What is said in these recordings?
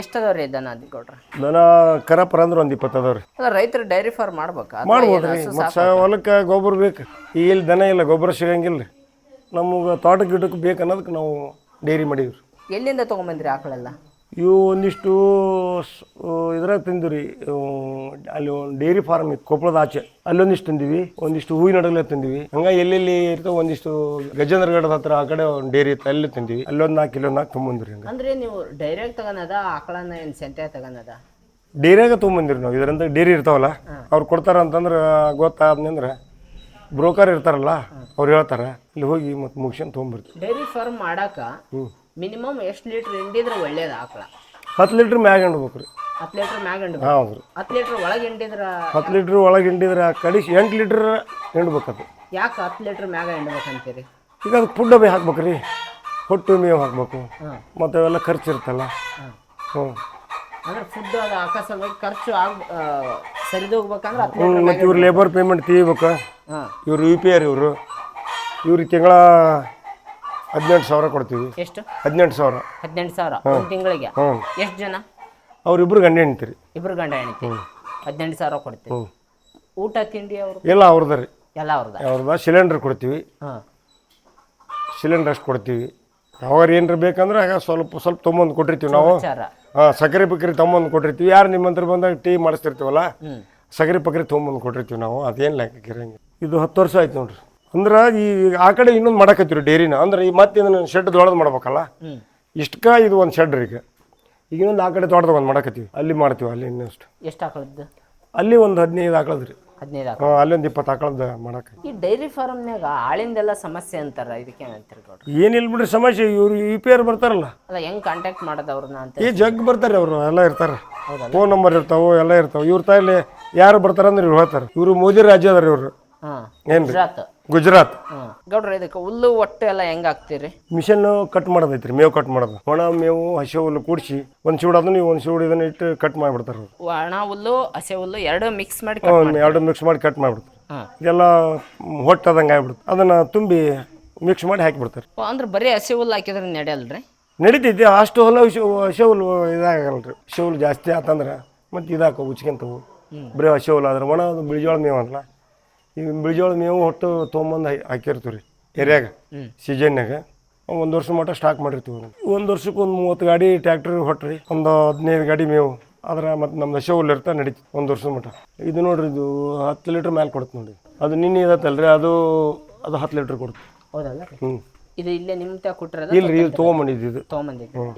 ಎಷ್ಟದವ್ರಿ ದನ ಅದಿ ಗೌಡ್ರ? ದನ ಕರಪರ ಅಂದ್ರೆ ಒಂದು ಇಪ್ಪತ್ತು ಅದಾವ್ರಿ ಅಲ್ಲ ರೈತರು ಡೈರಿ ಫಾರ್ಮ್ ಮಾಡ್ಬೇಕಾ? ಅಥವಾ ಮಾಡ್ಬೋದ್ರಿ ಏನು ಹಸು ಮತ್ತು ಸ ಹೊಲಕ್ಕೆ ಗೊಬ್ಬರ ಬೇಕು. ಈಗ ಇಲ್ಲಿ ದನ ಇಲ್ಲ ಗೊಬ್ಬರ ಸಿಗಂಗಿಲ್ಲ ನಮಗ ತೋಟ ಗಿಡಕ್ಕೆ ಬೇಕು ಅನ್ನೋದಕ್ಕೆ ನಾವು ಡೈರಿ ಮಾಡೀವಿ ಎಲ್ಲಿಂದ ತೊಗೊಂಬಂದ್ರಿ ಆಕಳೆಲ್ಲ? ಇವು ಒಂದಿಷ್ಟು ಇದ್ರಾಗ ರೀ ಅಲ್ಲಿ ಒಂದು ಡೈರಿ ಫಾರ್ಮ್ ಇತ್ತು ಕೊಪ್ಪಳದ ಆಚೆ. ಅಲ್ಲೊಂದಿಷ್ಟು ತಂದಿವಿ ಒಂದಿಷ್ಟು ಹೂವಿನ ನಡಗಲೆ ತಂದಿವಿ. ಹಂಗ ಎಲ್ಲೆಲ್ಲಿ ಇರ್ತಾವ ಒಂದಿಷ್ಟು ಗಜೇಂದ್ರಗಡದ ಹತ್ರ ಆ ಕಡೆ ಒಂದು ಡೈರಿ ಇತ್ತು ಅಲ್ಲಿ ತಂದಿವಿ. ಅಲ್ಲೊಂದು ನಾಲ್ಕು ಕಿಲೋ ನಾಲ್ಕು ತೊಗೊಂಬಂದ್ರಿ ಹಂಗ. ಅಂದ್ರೆ ನೀವು ಡೈರೆಕ್ಟ್ ತಗೊಂಡದ ಆಕಳನ್ನ ಏನು ಸೆಂಟೆ ತಗೋನದ ಡೈರಿಯಾಗ ತೊಗೊಂಬಂದಿರಿ ನಾವು ಇದರಿಂದ ಡೈರಿ ಇರ್ತಾವಲ್ಲ ಅವ್ರು ಕೊಡ್ತಾರ ಅಂತಂದ್ರೆ ಗೊತ್ತಾದ್ನಂದ್ರೆ ಬ್ರೋಕರ್ ಇರ್ತಾರಲ್ಲ ಅವ್ರು ಹೇಳ್ತಾರೆ ಇಲ್ಲಿ ಹೋಗಿ ಮತ್ತೆ ಮುಗಿಸ್ಕೊಂಡು ತೊಗೊಂಬರ್ತೀವಿ ಡೈರಿ ಫಾರ್ಮ್ ಮಾಡಾಕ ಮಿನಿಮಮ್ ಎಷ್ಟು ಲೀಟ್ರ್ ಹಿಂಡಿದ್ರೆ ಒಳ್ಳೇದು ಆಕಳ. ಹತ್ತು ಲೀಟ್ರ್ ಮ್ಯಾಗ ಹಿಂಡ್ಬೇಕು ರೀ ಹತ್ತು ಲೀಟ್ರ್ ಮ್ಯಾಗ ಹಿಂಡ್ಬೇಕು. ಹೌದು ರೀ ಹತ್ತು ಲೀಟ್ರ್ ಒಳಗೆ ಹಿಂಡಿದ್ರೆ ಹತ್ತು ಲೀಟ್ರ್ ಒಳಗೆ ಹಿಂಡಿದ್ರೆ ಕಡಿಸಿ ಎಂಟು ಲೀಟ್ರ್ ಹಿಂಡ್ಬೇಕದು. ಯಾಕೆ ಹತ್ತು ಲೀಟ್ರ್ ಮ್ಯಾಗ ಹಿಂಡ್ಬೇಕಂತೀರಿ? ಈಗ ಅದು ಫುಡ್ ಡಬ್ಬಿ ಹಾಕ್ಬೇಕು ರೀ ಹೊಟ್ಟು ಮೇವು ಹಾಕ್ಬೇಕು. ಹಾಂ. ಮತ್ತು ಅವೆಲ್ಲ ಖರ್ಚು ಇರ್ತಲ್ಲ. ಹಾಂ. ಹ್ಞೂ. ಅಂದ್ರೆ ಫುಡ್ ಅದು ಆಕಸ್ಮಿಕ ಖರ್ಚು ಆಗ ಸರಿದು ಸರಿದೋಗ್ಬೇಕಂದ್ರೆ ಹತ್ತು ಹ್ಞೂ ಮತ್ತು ಇವ್ರು ಲೇಬರ್ ಪೇಮೆಂಟ್ ತೀಬೇಕು. ಹಾಂ. ಇವ್ರು ಯು ಪಿ ಆರ್ ಇವರು. ಇವ್ರಿಗೆ ತಿಂಗಳ ಹದಿನೆಂಟು ಸಾವಿರ ಕೊಡ್ತೀವಿ. ಎಷ್ಟು? ಹದಿನೆಂಟು ಸಾವಿರ. ಹದಿನೆಂಟು ಸಾವಿರ ಒಂದು ತಿಂಗಳಿಗೆ? ಹ್ಞೂ ಎಷ್ಟು ಜನ? ಅವ್ರಿಬ್ರು ಗಂಡ ಹೆಣ್ತೀರಿ ಇಬ್ರು ಗಂಡ ಹೆಣ್ತಿ ಹದಿನೆಂಟು ಸಾವಿರ ಕೊಡ್ತೀವಿ. ಊಟ ತಿಂಡಿ ಅವರು ಎಲ್ಲ ಅವ್ರದ ರೀ. ಎಲ್ಲ ಅವ್ರದ ಅವ್ರದ ಸಿಲಿಂಡ್ರ್ ಕೊಡ್ತೀವಿ. ಹಾಂ. ಸಿಲಿಂಡ್ರ್ ಅಷ್ಟು ಕೊಡ್ತೀವಿ. ಯಾವಾಗ ಏನಾರು ಬೇಕಂದ್ರೆ ಆಗ ಸ್ವಲ್ಪ ಸ್ವಲ್ಪ ತೊಂಬಂದು ಕೊಟ್ಟಿರ್ತೀವಿ ನಾವು. ಹಾಂ ಸಕ್ಕರೆ ಪಕ್ಕರೆ ತೊಂಬಂದು ಕೊಟ್ಟಿರ್ತೀವಿ. ಯಾರು ನಿಮ್ಮ ಹತ್ರ ಬಂದಾಗ ಟೀ ಮಾಡಿಸ್ತಿರ್ತೀವಲ್ಲ? ಸಗರಿ ಪಕ್ಕರಿ ತೊಗೊಂಬಂದು ಕೊಟ್ಟಿರ್ತೀವಿ ನಾವು. ಅದೇನು ಲೆಕ್ಕಕ್ಕಿರಂಗೆ ಇದು ಹತ್ತು ವರ್ಷ ಆಯ್ತು ನೋಡ್ರಿ. ಅಂದ್ರೆ ಈ ಆ ಕಡೆ ಇನ್ನೊಂದು ಮಾಡಕತ್ತೀವಿ ಡೈರಿನ. ಅಂದ್ರೆ ಈ ಮತ್ತೆ ಇದನ್ನ ಶೆಡ್ ದೊಡ್ಡದು ಮಾಡ್ಬೇಕಲ್ಲ? ಇಷ್ಟಕ ಇಷ್ಟಕ್ಕ ಇದು ಒಂದು ಶೆಡ್ ರೀ ಈಗ. ಈಗ ಇನ್ನೊಂದು ಆ ಕಡೆ ತೋಟದಾಗ ಒಂದು ಮಾಡಕತ್ತೀವಿ. ಅಲ್ಲಿ ಮಾಡ್ತೀವಿ ಅಲ್ಲಿ ಇನ್ನಷ್ಟು ಎಷ್ಟು ಆಕಳದ್ದು? ಅಲ್ಲಿ ಒಂದು ಹದಿನೈದು ಆಕಳದ್ರಿ ಹದಿನೈದು ಆಕಳ. ಅಲ್ಲಿ ಒಂದು ಇಪ್ಪತ್ತು ಆಕಳದ ಮಾಡಕ್ಕೆ ಈ ಡೈರಿ ಫಾರ್ಮ್ನಾಗ ಆಳಿಂದೆಲ್ಲ ಸಮಸ್ಯೆ ಅಂತಾರೆ ಇದಕ್ಕೆ ಏನಂತೀರಿ ಗೌಡ್ರು? ಏನಿಲ್ಲ ಬಿಡ್ರಿ ಸಮಸ್ಯೆ ಇವ್ರು ಯು ಪಿ ಆರ್ ಬರ್ತಾರಲ್ಲ. ಅಲ್ಲ ಹೆಂಗ್ ಕಾಂಟ್ಯಾಕ್ಟ್ ಮಾಡೋದು ಅವ್ರನ್ನ ಅಂತ ಈ ಜಗ್ ಬರ್ತಾರೆ ಅವರು ಎಲ್ಲ ಇರ್ತಾರೆ? ಫೋನ್ ನಂಬರ್ ಇರ್ತಾವೆ ಎಲ್ಲ ಇರ್ತಾವೆ. ಇವ್ರ ತಾಯಿಲಿ ಯಾರು ಬರ್ತಾರೆ ಅಂದ್ರೆ ಇವ್ರು ಹೇಳ್ತಾರೆ. ಇವರು ಮೋದಿ ರಾಜ್ಯ ಅದಾರ ಇವರು. ಹಾಂ ಏನ್ರಿ? ಗುಜರಾತ್. ಗುಜರಾತ್. ಗೌಡ್ರ ಇದಕ್ಕೆ ಹುಲ್ಲು ಒಟ್ಟು ಎಲ್ಲ ಹೆಂಗ್ ಹಾಕ್ತೀರಿ? ಮಿಷನ್ ಕಟ್ ಮಾಡೋದೈತ್ರಿ ಮೇವು ಕಟ್ ಮಾಡೋದು. ಒಣ ಮೇವು ಹಸಿ ಹುಲ್ಲು ಕೂಡಿಸಿ ಒಂದ್ ಸೂಡ್ ಅದನ್ನ ಒಂದ್ ಸೂಡ್ ಇದನ್ನ ಇಟ್ಟು ಕಟ್ ಮಾಡಿಬಿಡ್ತಾರೆ ಒಣ ಹುಲ್ಲು ಹಸಿ ಹುಲ್ಲು ಎರಡು ಮಿಕ್ಸ್ ಮಾಡಿ ಎರಡು ಮಿಕ್ಸ್ ಮಾಡಿ ಕಟ್ ಮಾಡಿಬಿಡ್ತಾರೆ. ಹಾಂ. ಇದೆಲ್ಲ ಹೊಟ್ಟದಂಗೆ ಆಗ್ಬಿಡುತ್ತೆ ಅದನ್ನ ತುಂಬಿ ಮಿಕ್ಸ್ ಮಾಡಿ ಹಾಕಿಬಿಡ್ತಾರೆ ಅಂದ್ರೆ ಬರೀ ಹಸಿ ಹುಲ್ಲು ಹಾಕಿದ್ರೆ ನಡೆಯಲ್ರಿ? ನಡೀತೈತಿ ಅಷ್ಟು ಹೊಲ ಹುಲ್ಲು ಇದಾಗಲ್ಲ ರೀ ಹಸಿ ಹುಲ್ಲು ಜಾಸ್ತಿ ಆತಂದ್ರೆ ಮತ್ತೆ ಇದಾಕ ಉಚ್ಕೊಂತವು. ಬರೀ ಹಸಿ ಹುಲ್ಲು ಆದ್ರೆ ಒಣ ಅದು ಬಿಳಿಜೋಳ ಮೇವು ಅಲ್ಲ. ಈ ಬಿಳಿಜೋಳ ಮೇವು ಹೊಟ್ಟು ತೊಗೊಂಬಂದು ಹಾಕಿರ್ತೀವಿ ರೀ ಏರಿಯಾಗ ಸೀಸನ್ನಾಗ ಒಂದು ವರ್ಷ ಮಟ್ಟ ಸ್ಟಾಕ್ ಮಾಡಿರ್ತೀವಿ ಒಂದು ವರ್ಷಕ್ಕೆ ಒಂದು ಮೂವತ್ತು ಗಾಡಿ ಟ್ಯಾಕ್ಟ್ರಿ ಹೊಟ್ರಿ ಒಂದು ಹದಿನೈದು ಗಾಡಿ ಮೇವು. ಆದ್ರೆ ಮತ್ತು ನಮ್ಮ ದಶ ಇರ್ತಾ ನಡೀತಿ ಒಂದು ವರ್ಷದ ಮಟ್ಟ ಇದು ನೋಡ್ರಿ ಇದು ಹತ್ತು ಲೀಟ್ರ್ ಮೇಲೆ ಕೊಡುತ್ತೆ ನೋಡಿ ಅದು ನಿನ್ನೆ ಇದತ್ತಲ್ರಿ ಅದು ಅದು ಹತ್ತು ಲೀಟ್ರ್ ಕೊಡುತ್ತೆ ಹೌದಲ್ಲ ಹ್ಞೂ ಇದು ಇಲ್ಲೇ ನಿಮ್ಮ ತ ಕೊಟ್ಟಿರೋದು ಇಲ್ಲ ರೀ ಇದು. ತೊಗೊಂಬಂದಿದ್ದು. ಇದು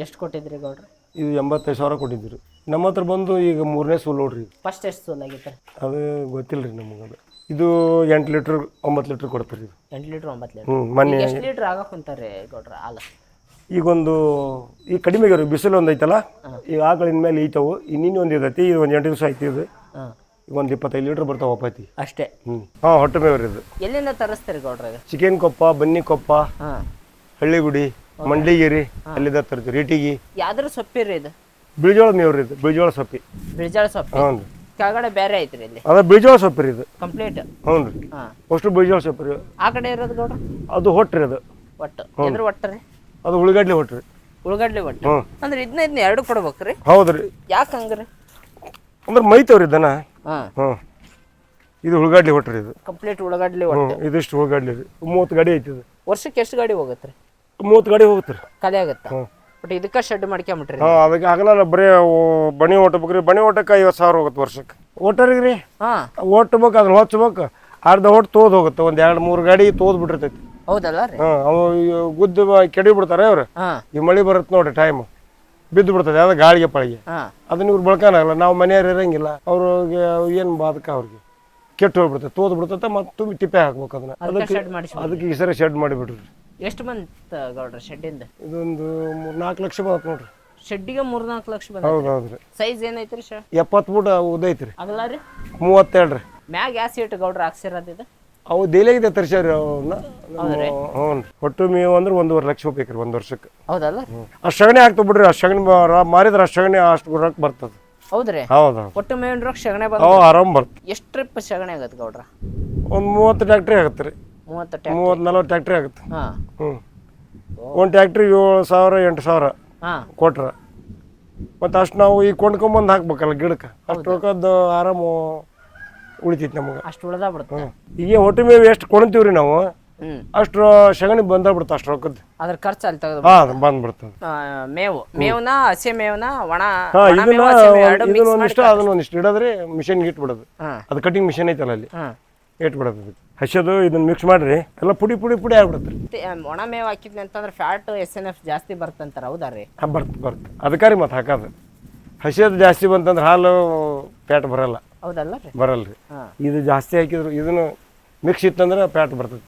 ಎಷ್ಟು ಕೊಟ್ಟಿದ್ರಿ ಗೌಡ್ರ? ಇದು ಎಂಬತ್ತೈದು ಸಾವಿರ ಕೊಟ್ಟಿದ್ದೀರಿ. ನಮ್ಮ ಹತ್ರ ಬಂದು ಈಗ ಮೂರನೇ ಸೂಲ್ ನೋಡ್ರಿ. ಫಸ್ಟ್ ಎಷ್ಟು ಸೂಲ್ ಆಗಿತ್ತು? ಅದು ಗೊತ್ತಿಲ್ಲ ರೀ ನಮಗೆ ಅದು ಇದು ಎಂಟು ಲೀಟ್ರ್ ಒಂಬತ್ತು ಲೀಟ್ರ್ ಕೊಡ್ತೀರಿ ಇದು? ಎಂಟು ಲೀಟ್ರ್ ಒಂಬತ್ತು ಲೀಟ್ರ್. ಹ್ಞೂ ಮೊನ್ನೆ ಎಷ್ಟು ಲೀಟ್ರ್ ಆಗಕ್ಕೆ ಕುಂತಾರೆ ಗೌಡ್ರ ಹಾಲು? ಈಗೊಂದು ಈ ಕಡಿಮೆ ಆಗ್ಯಾವ್ರಿ ಬಿಸಿಲು ಒಂದು ಐತಲ್ಲ ಈಗ ಆಕಳಿನ ಮೇಲೆ ಈತವು ಇನ್ನಿನ್ನು ಒಂದು ಇದೈತಿ ಇದು ಒಂದು ಎಂಟು ದಿವಸ ಐತಿ ಇದು. ಹಾಂ. ಈಗ ಒಂದು ಇಪ್ಪತ್ತೈದು ಲೀಟ್ರ್ ಬರ್ತಾವ ಒಪ್ಪೈತಿ ಅಷ್ಟೇ. ಹ್ಞೂ ಹಾಂ ಹೊಟ್ಟೆ ಮೇವ್ರಿ ಇದು. ಎಲ್ಲಿಂದ ತರಿಸ್ತೀರಿ ಗೌಡ್ರ ಇದು ಚಿಕನ್ ಕೊಪ್ಪ ಬನ್ನಿ ಕೊಪ್ಪ ಹಾಂ. ಹಳ್ಳಿಗುಡಿ ಮಂಡ್ಲಿಗಿರಿ ಅಲ್ಲಿದ್ದ ತರ್ತೀವಿ. ರೀಟಿಗಿ. ಸೊಪ್ಪಿ ಸೊಪ್ಪಿರಿ ಇದು? ಬಿಳಿಜೋಳ ಮೇವ್ರಿ ಇದು ಬಿಳಿಜೋಳ ಸೊಪ್ಪಿ. ಬಿಳಿಜೋಳ ಸೊಪ್ಪು? ಹ್ಞೂ ರೀ ಕೆಳಗಡೆ ಬೇರೆ ಐತ್ರಿ ಇಲ್ಲಿ. ಅದ ಬಿಳಿಜೋಳ ಸೊಪ್ಪು ರೀ ಇದು. ಕಂಪ್ಲೀಟ್ ಹ್ಞೂ ರೀ. ಹಾಂ. ಅಷ್ಟು ಬಿಳಿಜೋಳ ಸೊಪ್ಪು ರೀ ಆ ಕಡೆ ಇರೋದು ಗೌಡ ಅದು ಹೊಟ್ರಿ ಅದು. ಒಟ್ಟು. ಎದ್ರ ಒಟ್ಟು ರೀ. ಅದು ಉಳ್ಳಾಗಡ್ಲಿ ಹೊಟ್ರಿ. ಉಳ್ಳಾಗಡ್ಲಿ ಒಟ್ಟು ಹ್ಞೂ ಅಂದ್ರೆ ಇದನ್ನ ಇದನ್ನ ಎರಡು ಕೊಡ್ಬೇಕ್ರಿ? ಹೌದ್ರಿ ಯಾಕೆ ಹಂಗ್ರಿ? ಅಂದ್ರೆ ಮೈತವ್ರಿ ದನ. ಹಾಂ. ಹ್ಞೂ. ಇದು ಉಳ್ಳಾಗಡ್ಲಿ ಹೊಟ್ರಿ ಇದು. ಕಂಪ್ಲೀಟ್ ಉಳ್ಳಾಗಡ್ಲಿ ಹ್ಞೂ ಒಟ್ಟು ಇದಿಷ್ಟು ಉಳ್ಳಾಗಡ್ಲಿ ರೀ ಮೂವತ್ತು ಗಾಡಿ ಐತಿ ಇದು. ವರ್ಷಕ್ಕೆ ಎಷ್ಟು ಗಾಡಿ ಹೋಗುತ್ತೆ ಮೂವತ್ತು ಗಾಡಿ ಹೋಗುತ್ತೆ ರೀ. ಖಾಲಿ ಆಗುತ್ತಾ? ಹ್ಞೂ. ಬಟ್ ಇದಕ್ಕೆ ಶೆಡ್ ಮಾಡ್ಕೊಂಬಿಟ್ರಿ ಹಾಂ ಅದಕ್ಕೆ ಆಗಲ್ಲ ಬರೀ ಬಣಿ ಓಟಬೇಕ್ರಿ. ಬಣಿ ಓಟಕ್ಕೆ ಐವತ್ತು ಸಾವಿರ ಹೋಗುತ್ತೆ ವರ್ಷಕ್ಕೆ. ಓಟರಿಗೆ ರೀ ಹಾಂ. ಓಟ್ಬೇಕು ಅದನ್ನ ಹೊಚ್ಬೇಕು ಅರ್ಧ ಓಟ್ ತೋದ್ ಹೋಗುತ್ತೆ. ಒಂದು ಎರಡು ಮೂರು ಗಾಡಿ ತೋದ್ ಬಿಟ್ಟಿರ್ತೈತಿ. ಹೌದಲ್ಲ ರೀ? ಹಾಂ ಅವು ಇವ್ ಗುದ್ದು ಕೆಡಿ ಬಿಡ್ತಾರೆ ಅವ್ರು. ಹಾಂ. ಈ ಮಳೆ ಬರುತ್ತೆ ನೋಡ್ರಿ ಟೈಮ್ ಬಿದ್ದು ಬಿಡ್ತದೆ ಯಾವ್ದು ಗಾಳಿಗೆ ಪಳಿಗೆ. ಹಾಂ. ಅದನ್ನ ಇವ್ರು ಬಳಕಾನಾಗಲ್ಲ ನಾವು ಮನೆಯವ್ರು ಇರಂಗಿಲ್ಲ. ಅವ್ರಿಗೆ ಏನು ಬಾಧಕ ಅವ್ರಿಗೆ. ಕೆಟ್ಟು ಹೋಗ್ಬಿಡ್ತೈತೆ ತೋದ್ ಬಿಡ್ತೈತೆ ಮತ್ತು ತುಂಬಿ ತಿಪ್ಪೆ ಹಾಕ್ಬೇಕು ಅದನ್ನ. ಅದಕ್ಕೆ ಶೆಡ್ ಮಾಡಿಸಿ ಅದಕ್ಕೆ ಈ ಸರಿ ಶೆಡ್ ಮಾಡಿಬಿಡ್ರಿ ಎಷ್ಟು ಬಂತ ಗೌಡ್ರ ಶೆಡ್ಡಿಂದ? ಇದೊಂದು ಮೂರು ನಾಲ್ಕು ಲಕ್ಷ ಬಂತು ನೋಡ್ರಿ. ಶೆಡ್ಡಿಗೆ ಮೂರ್ನಾಲ್ಕು ಲಕ್ಷ ಬಂದ ಹೌದು ಸೈಜ್ ಏನೈತ್ರಿ ಶ? ಎಪ್ಪತ್ ಫೂಟ್ ಉದೈತ್ರಿ. ಅಗಲ ರೀ ಮೂವತ್ತೆರಡು ರೀ ಮ್ಯಾಗ ಯಾವ ಸೀಟ್ ಗೌಡ್ರ ಹಾಕ್ಸಿರೋದು ಇದು? ಅವು ದೇಲಿಗಿದೆ ತರ್ಸ್ಯಾರಿ ಅವನ್ನ ಹ್ಞೂ ಒಟ್ಟು ಮೇವು ಅಂದ್ರೆ ಒಂದೂವರೆ ಲಕ್ಷ ಬೇಕ್ರಿ ಒಂದು ವರ್ಷಕ್ಕೆ. ಹೌದಲ್ಲ? ಆ ಸಗಣಿ ಹಾಕ್ತು ಬಿಡ್ರಿ ಆ ಸಗಣಿ ಮಾರಿದ್ರೆ ಆ ಸಗಣಿ ಅಷ್ಟು ರೊಕ್ಕ ಬರ್ತದೆ. ಹೌದ್ರಿ? ಹೌದು ಹೌದು ಒಟ್ಟು ಮೇವಿನ ರೊಕ್ಕ ಶಗಣೆ ಬಂದ ಅವು ಆರಾಮ್ ಬರ್ತದೆ. ಎಷ್ಟು ಟ್ರಿಪ್ ಶಗಣೆ ಆಗತ್ತೆ ಗೌಡ್ರ? ಒಂದು ಮೂವತ್ತು ಟ್ಯಾಕ್ಟ್ರಿ ಆಗುತ್ತೆ ರೀ. ಮೂವತ್ತು ಟ್ಯಾಕ್ ಮೂವತ್ತು ನಲ್ವತ್ತು ಟ್ಯಾಕ್ಟ್ರಿ ಆಗುತ್ತೆ. ಹಾಂ. ಹ್ಞೂ ಒಂದು ಟ್ಯಾಕ್ಟ್ರಿ ಏಳು ಸಾವಿರ ಎಂಟು ಸಾವಿರ ಹಾಂ. ಕೊಟ್ರೆ. ಮತ್ತು ಅಷ್ಟು ನಾವು ಈಗ ಕೊಂಡ್ಕೊಂಬಂದು ಹಾಕ್ಬೇಕಲ್ಲ ಗಿಡಕ್ಕೆ. ಅಷ್ಟು ರೊಕ್ಕದ್ದು ಆರಾಮು ಉಳಿತೈತಿ ನಮಗೆ. ಅಷ್ಟು ಉಳ್ದ ಬಿಡುತ್ತೆ. ಹ್ಞೂ ಈಗ ಹೊಟ್ಟೆ ಮೇವು ಎಷ್ಟು ಕೊಡ್ತೀವಿ ರೀ ನಾವು ಅಷ್ಟು ಸಗಣಿ ಬಂದ ಬಿಡುತ್ತೆ ಅಷ್ಟು ರೊಕ್ಕದ್ದು ಅದ್ರ ಖರ್ಚು ಅಲ್ಲಿ ತೆಗೆದು ಹಾಂ ಬಂದ್ಬಿಡ್ತದೆ ಮೇವು. ಮೇವ್ನ ಹಸಿ ಮೇವ್ನ ಒಣ ಹಾಂ ಒಣ ಇದನ್ನ ಮೇವು, ಹಸಿ ಮೇವು ಎರಡು ಇದನ್ನ mix ಮಾಡಿ ಒಂದಿಷ್ಟು ಅದನ್ನ ಒಂದಿಷ್ಟು ಇಡೋದ್ರಿ ಮಿಷನ್ಗೆ ಇಟ್ಬಿಡೋದು. ಹಾ. ಅದು ಕಟಿಂಗ್ ಮಿಷನ್ ಐತಲ್ಲ ಅಲ್ಲಿ. ಹಾ. ಇಟ್ಬಿಡೋದು ಅದಕ್ಕೆ ಹಸೋದು ಇದನ್ನ ಮಿಕ್ಸ್ ಮಾಡ್ರಿ ಎಲ್ಲ ಪುಡಿ ಪುಡಿ ಪುಡಿ ಆಗ್ಬಿಡುತ್ತೆ. ಒಣ ಮೇವ್ ಹಾಕಿದ್ನಿ ಅಂತಂದ್ರೆ ಫ್ಯಾಟ್ ಎಸ್ ಎನ್ ಎಫ್ ಜಾಸ್ತಿ ಬರ್ತಂತಾರೆ ಹೌದಾ ರೀ? ಹಾಂ ಬರ್ತ ಬರ್ತ. ಅದಕ್ಕೆ ರೀ ಮತ್ತೆ ಹಾಕೋದು. ಹಸಿಯೋದು ಜಾಸ್ತಿ ಬಂತಂದ್ರೆ ಹಾಲು ಪ್ಯಾಟ್ ಬರಲ್ಲ. ಹೌದಲ್ಲ ರೀ? ಬರಲ್ಲ ರೀ. ಇದು ಜಾಸ್ತಿ ಹಾಕಿದ್ರು ಇದನ್ನು ಮಿಕ್ಸ್ ಇತ್ತಂದ್ರೆ ಪ್ಯಾಟ್ ಬರ್ತದೆ.